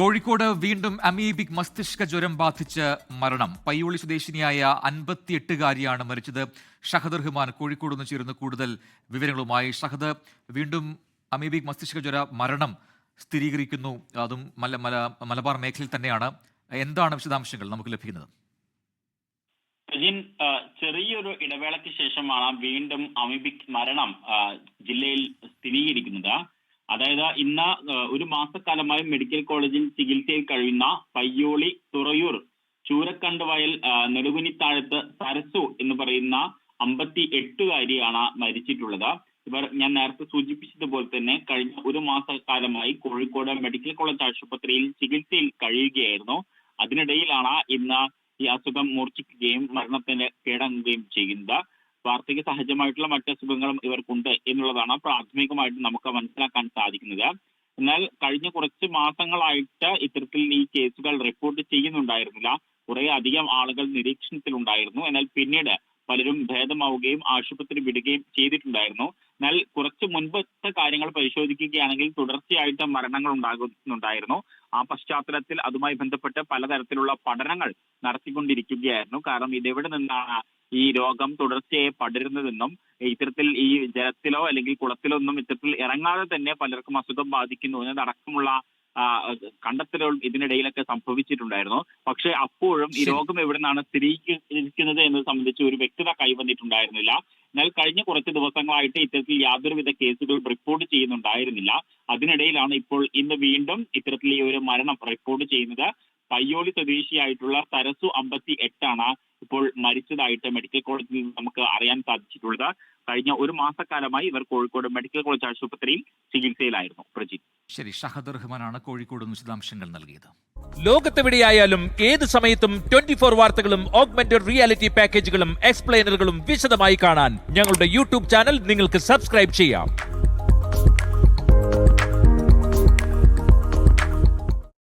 കോഴിക്കോട് വീണ്ടും അമീബിക് മസ്തിഷ്ക ജ്വരം ബാധിച്ച് മരണം. പയ്യോളി സ്വദേശിനിയായ അൻപത്തിയെട്ടുകാരിയാണ് മരിച്ചത്. ഷഹദ് റഹ്മാൻ കോഴിക്കോട് നിന്ന് ചേരുന്ന കൂടുതൽ വിവരങ്ങളുമായി ഷഹദ്. വീണ്ടും അമീബിക് മസ്തിഷ്ക ജ്വര മരണം സ്ഥിരീകരിക്കുന്നു. അതും മല മല മലബാർ മേഖലയിൽ തന്നെയാണ്. എന്താണ് വിശദാംശങ്ങൾ നമുക്ക് ലഭിക്കുന്നത്? ചെറിയൊരു ഇടവേളയ്ക്ക് ശേഷമാണ് വീണ്ടും അമീബിക് മരണം ജില്ലയിൽ സ്ഥിരീകരിക്കുന്നത്. അതായത് ഇന്ന് ഒരു മാസക്കാലമായി മെഡിക്കൽ കോളേജിൽ ചികിത്സയിൽ കഴിയുന്ന പയ്യോളി തുറയൂർ ചൂരക്കണ്ട് വയൽ നെടുകുനിത്താഴത്ത് സരസു എന്ന് പറയുന്ന അമ്പത്തി എട്ടുകാരിയാണ് മരിച്ചിട്ടുള്ളത്. ഇവർ ഞാൻ നേരത്തെ സൂചിപ്പിച്ചതുപോലെ തന്നെ കഴിഞ്ഞ ഒരു മാസക്കാലമായി കോഴിക്കോട് മെഡിക്കൽ കോളേജ് ആശുപത്രിയിൽ ചികിത്സയിൽ കഴിയുകയായിരുന്നു. അതിനിടയിലാണ് ഇന്ന് ഈ അസുഖം മൂർച്ഛിക്കുകയും മരണത്തിന് കീഴടങ്ങുകയും ചെയ്യുന്നത്. വാർദ്ധക്യ സഹജമായിട്ടുള്ള മറ്റ് അസുഖങ്ങളും ഇവർക്കുണ്ട് എന്നുള്ളതാണ് പ്രാഥമികമായിട്ട് നമുക്ക് മനസ്സിലാക്കാൻ സാധിക്കുന്നത്. എന്നാൽ കഴിഞ്ഞ കുറച്ച് മാസങ്ങളായിട്ട് ഇത്തരത്തിൽ ഈ കേസുകൾ റിപ്പോർട്ട് ചെയ്യുന്നുണ്ടായിരുന്നില്ല. കുറെ അധികം ആളുകൾ നിരീക്ഷണത്തിലുണ്ടായിരുന്നു. എന്നാൽ പിന്നീട് പലരും ഭേദമാവുകയും ആശുപത്രി വിടുകയും ചെയ്തിട്ടുണ്ടായിരുന്നു. എന്നാൽ കുറച്ച് മുൻപത്തെ കാര്യങ്ങൾ പരിശോധിക്കുകയാണെങ്കിൽ തുടർച്ചയായിട്ട് മരണങ്ങൾ ഉണ്ടാകുന്നുണ്ടായിരുന്നു. ആ പശ്ചാത്തലത്തിൽ അതുമായി ബന്ധപ്പെട്ട് പലതരത്തിലുള്ള പഠനങ്ങൾ നടത്തിക്കൊണ്ടിരിക്കുകയായിരുന്നു. കാരണം ഇതെവിടെ നിന്നാണ് ഈ രോഗം തുടർച്ചയായി പടരുന്നതെന്നും ഇത്തരത്തിൽ ഈ ജലത്തിലോ അല്ലെങ്കിൽ കുളത്തിലോ ഒന്നും ഇത്തരത്തിൽ ഇറങ്ങാതെ തന്നെ പലർക്കും അസുഖം ബാധിക്കുന്നു എന്നതടക്കമുള്ള കണ്ടെത്തലുകൾ ഇതിനിടയിലൊക്കെ സംഭവിച്ചിട്ടുണ്ടായിരുന്നു. പക്ഷെ അപ്പോഴും ഈ രോഗം എവിടെ നിന്നാണ് സ്ഥിരീകരിക്കുന്നത് എന്നത് സംബന്ധിച്ച് ഒരു വ്യക്തത കൈവന്നിട്ടുണ്ടായിരുന്നില്ല. എന്നാൽ കഴിഞ്ഞ കുറച്ച് ദിവസങ്ങളായിട്ട് ഇത്തരത്തിൽ യാതൊരുവിധ കേസുകൾ റിപ്പോർട്ട് ചെയ്യുന്നുണ്ടായിരുന്നില്ല. അതിനിടയിലാണ് ഇപ്പോൾ ഇന്ന് വീണ്ടും ഇത്തരത്തിൽ ഈ ഒരു മരണം റിപ്പോർട്ട് ചെയ്യുന്നത്. പയ്യോളി സ്വദേശിയായിട്ടുള്ള സരസു അമ്പത്തി എട്ടാണ് ഇപ്പോൾ മരിച്ചതായിട്ട് മെഡിക്കൽ കോളേജിൽ നിന്ന് നമുക്ക് അറിയാൻ സാധിച്ചിട്ടുള്ളത്. കഴിഞ്ഞ ഒരു മാസക്കാലമായി ഇവർ കോഴിക്കോട് മെഡിക്കൽ കോളേജ് ആശുപത്രിയിൽ ചികിത്സയിലായിരുന്നു. പ്രജിത്. ശരി ഷഹദ് റഹ്മാനാണ് കോഴിക്കോട് വിശദാംശങ്ങൾ നൽകിയത്. ലോകത്തെവിടെയായാലും ഏത് സമയത്തും ട്വന്റി ഫോർ വാർത്തകളും ഓഗ്മെന്റഡ് റിയാലിറ്റി പാക്കേജുകളും എക്സ്പ്ലെയിനറുകളും വിശദമായി കാണാൻ ഞങ്ങളുടെ യൂട്യൂബ് ചാനൽ നിങ്ങൾക്ക് സബ്സ്ക്രൈബ് ചെയ്യാം.